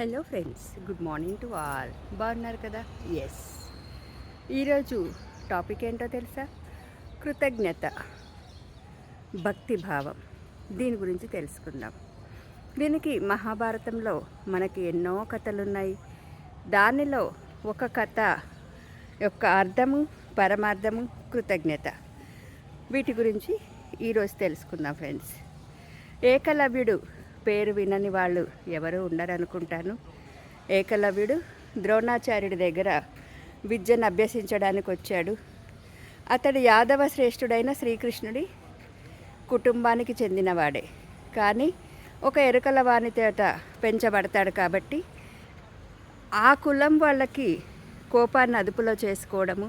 Hello friends good morning to all. బాగున్నారు కదా? Yes ఈరోజు టాపిక్ ఏంటో తెలుసా? కృతజ్ఞత భక్తి భావం. దీని గురించి తెలుసుకుందాం. దీనికి మహాభారతంలో మనకి ఎన్నో కథలు ఉన్నాయి దానిలో ఒక కథ యొక్క అర్థము పరమార్థము కృతజ్ఞత. వీటి గురించి ఈరోజు తెలుసుకుందాం ఫ్రెండ్స్. ఏకలవ్యుడు పేరు వినని వాళ్ళు ఎవరు ఉండరనుకుంటాను ఏకలవ్యుడు ద్రోణాచార్యుడి దగ్గర విద్యను అభ్యసించడానికి వచ్చాడు. అతడు యాదవ శ్రేష్ఠుడైన శ్రీకృష్ణుడి కుటుంబానికి చెందినవాడే. కానీ ఒక ఎరుకల వాణితేట పెంచబడతాడు కాబట్టి ఆ కులం వాళ్ళకి కోపాన్ని అదుపులో చేసుకోవడము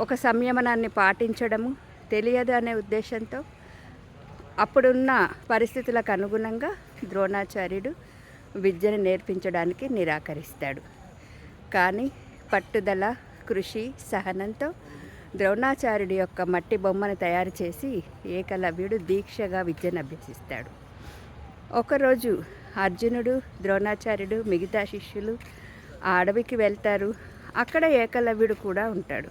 ఒక సంయమనాన్ని పాటించడము తెలియదు అనే ఉద్దేశంతో అప్పుడున్న పరిస్థితులకు అనుగుణంగా ద్రోణాచార్యుడు విద్యను నేర్పించడానికి నిరాకరిస్తాడు. కానీ పట్టుదల కృషి సహనంతో ద్రోణాచార్యుడి యొక్క మట్టి బొమ్మను తయారు చేసి ఏకలవ్యుడు దీక్షగా విద్యను అభ్యసిస్తాడు. ఒకరోజు అర్జునుడు ద్రోణాచార్యుడు మిగతా శిష్యులు ఆ అడవికి వెళ్తారు. అక్కడ ఏకలవ్యుడు కూడా ఉంటాడు.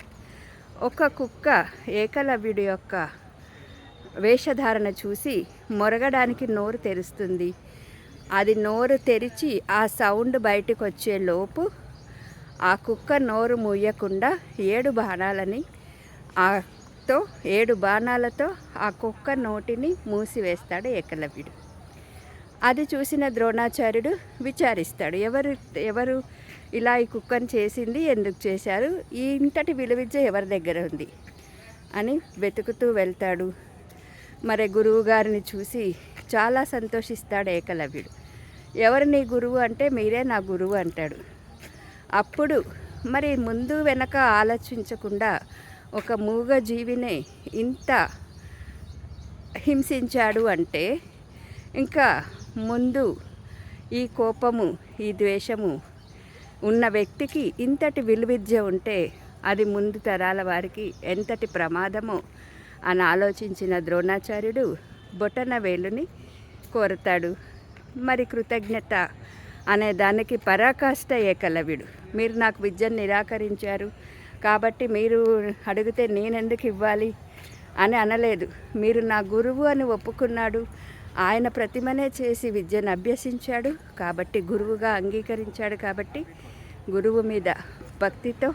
ఒక కుక్క ఏకలవ్యుడి యొక్క వేషధారణ చూసి మొరగడానికి నోరు తెరుస్తుంది. అది నోరు తెరిచి ఆ సౌండ్ బయటకు వచ్చే లోపు ఆ కుక్క నోరు మూయకుండా ఏడు బాణాలని ఆతో ఏడు బాణాలతో ఆ కుక్క నోటిని మూసివేస్తాడు ఏకలవ్యుడు. అది చూసిన ద్రోణాచార్యుడు విచారిస్తాడు ఎవరు ఎవరు ఇలా ఈ కుక్కను చేసింది? ఎందుకు చేశారు? ఈ ఇంతటి విలువిద్య ఎవరి దగ్గర ఉంది? అని వెతుకుతూ వెళ్తాడు. మరి గురువు గారిని చూసి చాలా సంతోషిస్తాడు ఏకలవ్యుడు. ఎవరు నీ గురువు అంటే మీరే నా గురువు అంటాడు. అప్పుడు మరి ముందు వెనక ఆలోచించకుండా ఒక మూగ జీవిని ఇంత హింసించాడు అంటే ఇంకా ముందు ఈ కోపము ఈ ద్వేషము ఉన్న వ్యక్తికి ఇంతటి విలువిద్య ఉంటే అది ముందు తరాల వారికి ఎంతటి ప్రమాదమో అని ఆలోచించిన ద్రోణాచార్యుడు బొటన వేలుని కోరతాడు. మరి కృతజ్ఞత అనే దానికి పరాకాష్ట ఏకలవ్యుడు మీరు నాకు విద్యను నిరాకరించారు. కాబట్టి మీరు అడిగితే నేనెందుకు ఇవ్వాలి అని అనలేదు. మీరు నా గురువు అని ఒప్పుకున్నాడు. ఆయన ప్రతిమనే చేసి విద్యను అభ్యసించాడు. కాబట్టి గురువుగా అంగీకరించాడు కాబట్టి గురువు మీద భక్తితో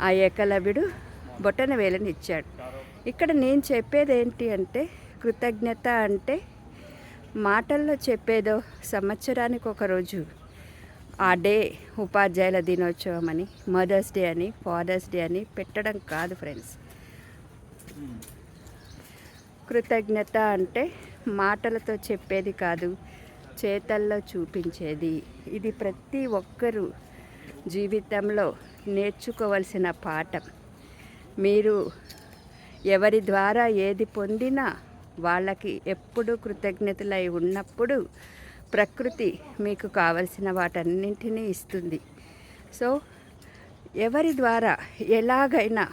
ఆ ఏకలవ్యుడు బొటన వేలని ఇచ్చాడు ఇక్కడ నేను చెప్పేది ఏంటి అంటే కృతజ్ఞత అంటే మాటల్లో చెప్పేదో సంవత్సరానికి ఒకరోజు ఆ డే ఉపాధ్యాయుల దినోత్సవం అని మదర్స్ డే అని ఫాదర్స్ డే అని పెట్టడం కాదు ఫ్రెండ్స్. కృతజ్ఞత అంటే మాటలతో చెప్పేది కాదు చేతల్లో చూపించేది. ఇది ప్రతి ఒక్కరూ జీవితంలో నేర్చుకోవలసిన పాఠం. మీరు ఎవరి ద్వారా ఏది పొందినా వాళ్ళకి ఎప్పుడు కృతజ్ఞతలై ఉన్నప్పుడు ప్రకృతి మీకు కావలసిన వాటన్నింటినీ ఇస్తుంది. సో ఎవరి ద్వారా ఎలాగైనా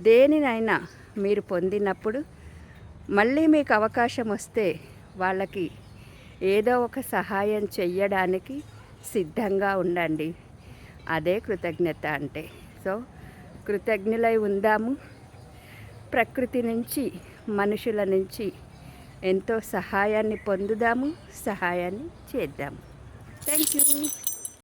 దేనినైనా మీరు పొందినప్పుడు మళ్ళీ మీకు అవకాశం వస్తే వాళ్ళకి ఏదో ఒక సహాయం చెయ్యడానికి సిద్ధంగా ఉండండి. అదే కృతజ్ఞత అంటే. సో కృతజ్ఞులై ఉందాము. ప్రకృతి నుంచి మనుషుల నుంచి ఎంతో సహాయాన్ని పొందుదాము సహాయాన్ని చేద్దాము. Thank you